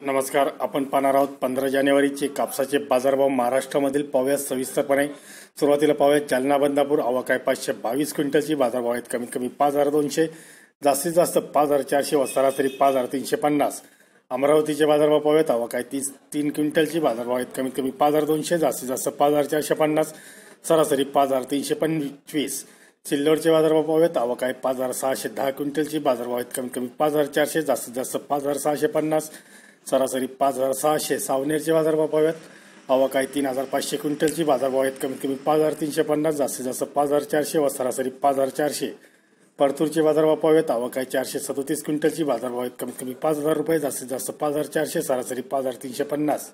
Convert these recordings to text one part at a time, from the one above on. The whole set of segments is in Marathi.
नमस्कार आपण पाहणार आहोत पंधरा जानेवारीचे कापसाचे बाजारभाव महाराष्ट्रामधील पाहूयात सविस्तरपणे. सुरुवातीला पाहूयात जालना बंदापूर अवाकाय पाचशे बावीस क्विंटलची बाजारभाव आहेत कमीत कमी पाच हजार दोनशे. जास्तीत जास्त पाच हजार चारशे व सरासरी पाच हजार तीनशे पन्नास. अमरावतीचे बाजारभाव पाहूयात अवाकाय तीस तीन क्विंटलची बाजारभाव आहेत कमीत कमी पाच हजार दोनशे जास्तीत जास्त पाच हजार चारशे पन्नास सरासरी पाच हजार तीनशे पंचवीस. सिल्लोडचे बाजारभाव पाहूयात अवाकाय पाच हजार सहाशे दहा क्विंटलची बाजारभाव आहेत कमीत कमी पाच हजार चारशे जास्तीत जास्त पाच हजार सहाशे पन्नास. सरासरी पाच हजार सहाशे सावनेरचे बाजारभाव पाहूयात अवाकाय तीन हजार पाचशे क्विंटलची. बाजारभाव आहेत कमीत कमी पाच हजार तीनशे पन्नास. जास्तीत जास्त पाच हजार चारशे व सरासरी पाच हजार चारशे. परतूरचे बाजारभाव पाहूयात अवाकाय चारशे सदोतीस क्विंटलची. बाजारभाव आहेत कमीत कमी पाच हजार रुपये. जास्तीत जास्त पाच हजार चारशे सरासरी पाच हजार तीनशे पन्नास.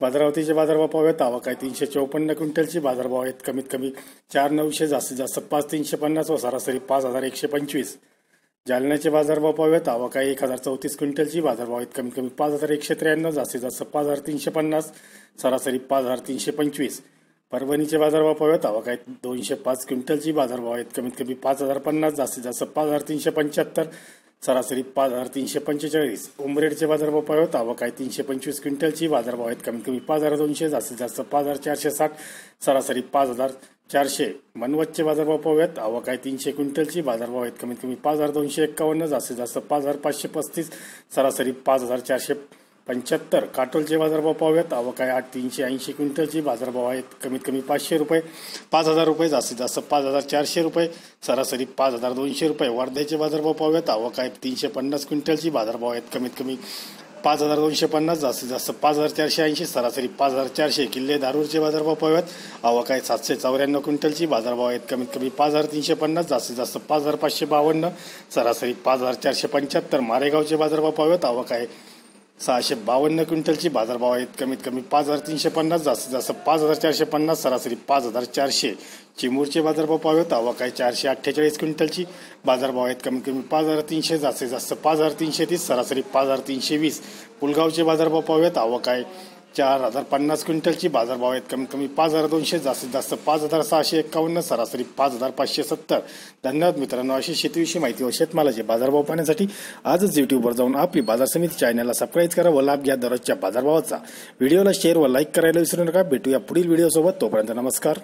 भद्रावतीचे बाजारभाव पाहूयात अवाकाय तीनशे चौपन्न क्विंटलची. बाजारभाव आहेत कमीत कमी चार नऊशे. जास्तीत जास्त पाच तीनशे पन्नास व सरासरी पाच हजार एकशे पंचवीस. जालन्याचे बाजारभाव पाहूयात. अवाकाय एक हजार चौतीस क्विंटलची. बाजारभाव आहेत कमीत कमी पाच हजार एकशे त्र्याण्णव जास्तीत जास्त पाच हजार तीनशे पन्नास सरासरी पाच हजार तीनशे पंचवीस. परभणीचे बाजारभाव पाहूयात. आहेत दोनशे पाच क्विंटलची. बाजारभाव आहेत कमीत कमी पाच हजार पन्नास जास्तीत जास्त पाच हजार तीनशे पंच्याहत्तर सरासरी पाच हजार तीनशे पंचेचाळीस. उमरेडचे बाजारभाव पाहूयात. अवाकाय तीनशे पंचवीस क्विंटलची. बाजारभाव आहेत कमीत कमी पाच हजार दोनशे जास्तीत जास्त पाच हजार चारशे साठ सरासरी पाच हजार चारशे. मनवतचे बाजारभाव पाहूयात. अवाकाय तीनशे क्विंटलची. बाजारभाव आहेत कमीत कमी पाच हजार दोनशे एक्कावन्न जास्तीत जास्त पाच हजार पाचशे पस्तीस सरासरी पाच हजार चारशे पंच्याहत्तर. काटोलचे बाजारभाव पाहूयात. अवकाय आठ तीनशे ऐंशी क्विंटलची. बाजारभाव आहेत कमीत कमी पाचशे रुपये. पाच हजार रुपये जास्तीत जास्त पाच हजार चारशे रुपये सरासरी पाच हजार दोनशे रुपये. वर्ध्याचे बाजारभाव पाहूयात. अवकाय तीनशे पन्नास क्विंटलची. बाजारभाव आहेत कमीत कमी पाच हजार दोनशे पन्नास जास्तीत जास्त पाच हजार चारशे ऐंशी सरासरी पाच हजार चारशे किल्ले दारूरचे बाजारभाव पाहूयात अवकाय सातशे चौऱ्याण्णव क्विंटलची बाजारभाव आहेत. कमीत कमी पाच हजार तीनशे पन्नास जास्तीत जास्त पाच हजार पाचशे बावन्न सरासरी पाच हजार चारशे पंच्याहत्तर मारेगावचे बाजारभाव पाहूयात अवकाय सहाशे बावन्न क्विंटलची बाजारभाव आहेत. कमीत कमी पाच हजार तीनशे पन्नास जास्तीत जास्त पाच हजार चारशे पन्नास सरासरी पाच हजार चारशे. चिमूरचे बाजारभाव पाहूयात. अवाकाय चारशे अठ्ठेचाळीस क्विंटलची बाजारभाव आहेत. कमीत कमी पाच हजार तीनशे जास्तीत जास्त पाच हजार तीनशे तीस सरासरी पाच हजार तीनशे वीस. पुलगावचे बाजारभाव पाहूयात. अवाकाय चार हजार पन्नास क्विंटलची बाजारभाव आहेत. कमीत कमी पाच हजार दोनशे जास्तीत जास्त पाच हजार सहाशे एक्कावन्न सरासरी पाच हजार पाचशे सत्तर. धन्यवाद मित्रांनो अशी शेतीविषयी माहिती व शेतमालाचे बाजारभाव पाहण्यासाठी आजच युट्यूबवर जाऊन आपली बाजार समिती चॅनलला सबस्क्राईब करा व लाभ घ्या दररोजच्या बाजारभावाचा. व्हिडिओला शेअर व लाईक करायला विसरू नका. भेटूया पुढील व्हिडिओसोबत तोपर्यंत नमस्कार.